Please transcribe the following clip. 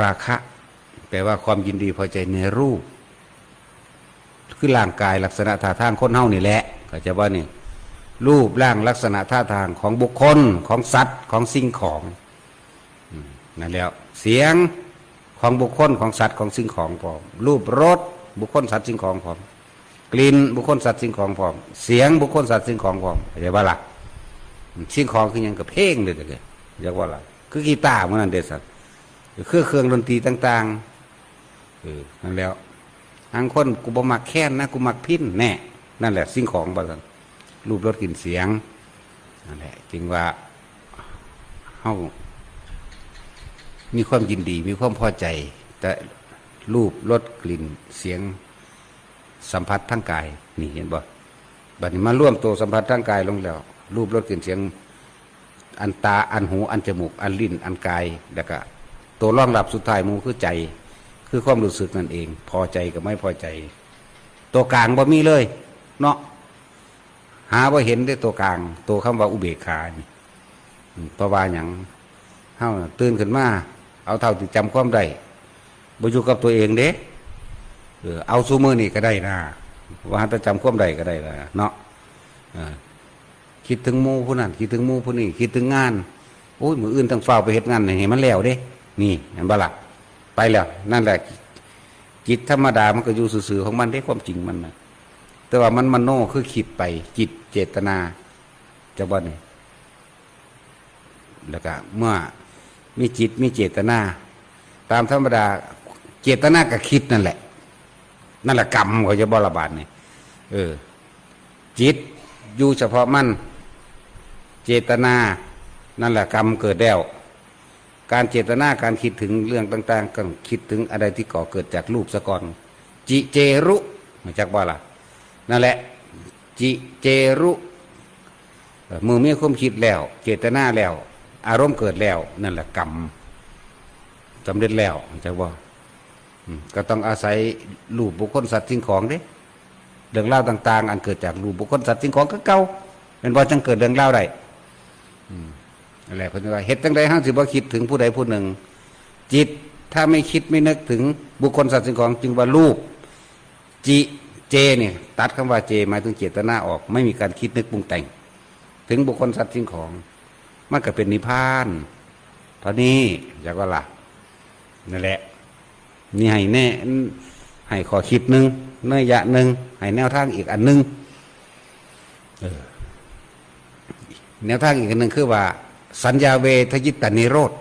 ราคะแปลว่าความยินดีพอใจในรูป คือร่างกายลักษณะท่าทางคนเฮานี่แหละก็จะว่านี่รูปร่างลักษณะท่าทางของบุคคลของสัตว์ของสิ่งของนั่นแล้ว เสียงของบุคคลของสัตว์ของสิ่งของพร้อม รูปรสบุคคลสัตว์สิ่งของพร้อม กลิ่นบุคคลสัตว์สิ่งของพร้อม เสียงบุคคลสัตว์สิ่งของพร้อมเข้าใจว่าล่ะสิ่งของคือยังกับเพลงเลยเด้อเรียกว่าล่ะคือกีตาร์มันนั่นเด็ดสัตว์ เครื่องเครื่องดนตรีต่างๆเออนั่นแล้วทางคนกูบ่มักแค้นนะกูมักพินแน่นั่นแหละ สิ่งของบ่ซั่นรูปรสกลิ่นเสียงนั่นแหละจึงว่าเฮามีความยินดี มีความพอใจ แต่รูปรสกลิ่นเสียงสัมผัสทั้งกาย นี่เห็นบ่บัดนี้มาร่วมตัวสัมผัสทั้งกายลงแล้ว รูปรสกลิ่นเสียง อันตาอันหูอันจมูก อันลิ้นอันกายแล้วก็ ตัวรองรับสุดท้ายมูคือใจ คือความรู้สึกนั่นเอง พอใจกับไม่พอใจ ตัวกลางบ่มีเลย เนาะหาว่าเห็นได้ตัวกลาง ตัวคำว่าอุเบกขานี่เพราะว่าอย่างเฮาน่ะตื่นขึ้นมาเอาเท่าที่จำความได้บ่อยู่กับตัวเองเด้เออเอาซูมือนี่ก็ได้นะว่าถ้าจำความได้ก็ได้ละเนาะคิดถึงมูผู้นั้นคิดถึงมูผู้นี้คิดถึงงานโอ้ยมืออื่นต้องเฝ้าไปเฮ็ดงานให้มันแล้วเด้ นี่เห็นบ่ล่ะไปแล้วนั่นแหละจิตธรรมดามันก็อยู่ซื่อของมันได้ความจริงมันนะแต่ว่ามันมโนคือคิดไป จิตเจตนาจะบ่นี่แล้วก็เมื่อมีจิตมีเจตนา ตามธรรมดาเจตนากับคิดนั่นแหละ นั่นแหละกรรมเขาจะบระบาดนี่เออ จิตอยู่เฉพาะมัน เจตนา นั่นแหละกรรมเกิดแล้ว การเจตนาการคิดถึงเรื่องต่างๆก็คิดถึงอะไรที่ก่อเกิดจากรูปสะก่อนจิเจรุมาจากว่าล่ะนั่นแหละ จิเจรุมือมีความคิดแล้ว เจตนาแล้ว อารมณ์เกิดแล้ว นั่นแหละกรรมสำเร็จแล้วจะว่าก็ต้องอาศัยรูปบุคคลสัตว์สิ่งของเด้เรื่องเล่าวต่าง ๆ อันเกิดจากรูปบุคคลสัตว์สิ่งของก็เก่าเป็นว่าจังเกิดเรื่องเล่าวได้ อืมนั่นแหละเพิ่นว่าเฮ็ดจังใดห้างสิบ่คิดถึงผู้ใดผู้หนึ่ง จิตถ้าไม่คิดไม่นึกถึงบุคคลสัตว์สิ่งของจึงว่ารูปจิเจเนี่ยตัดคำว่าเจหมายถึงเจตนาออก ไม่มีการคิดนึกปรุงแต่ง ถึงบุคคลสัตว์สิ่งของ มันก็เป็นนิพพานเท่านี้อยากว่าล่ะนั่นแหละนี่ให้แน่ให้ขอคิดหนึ่งเนื้อยะหนึ่งให้แนวทางอีกอันหนึ่งออแนวทางอีกอันหนึ่งคือว่า สัญญาเวทยิตานิโรธ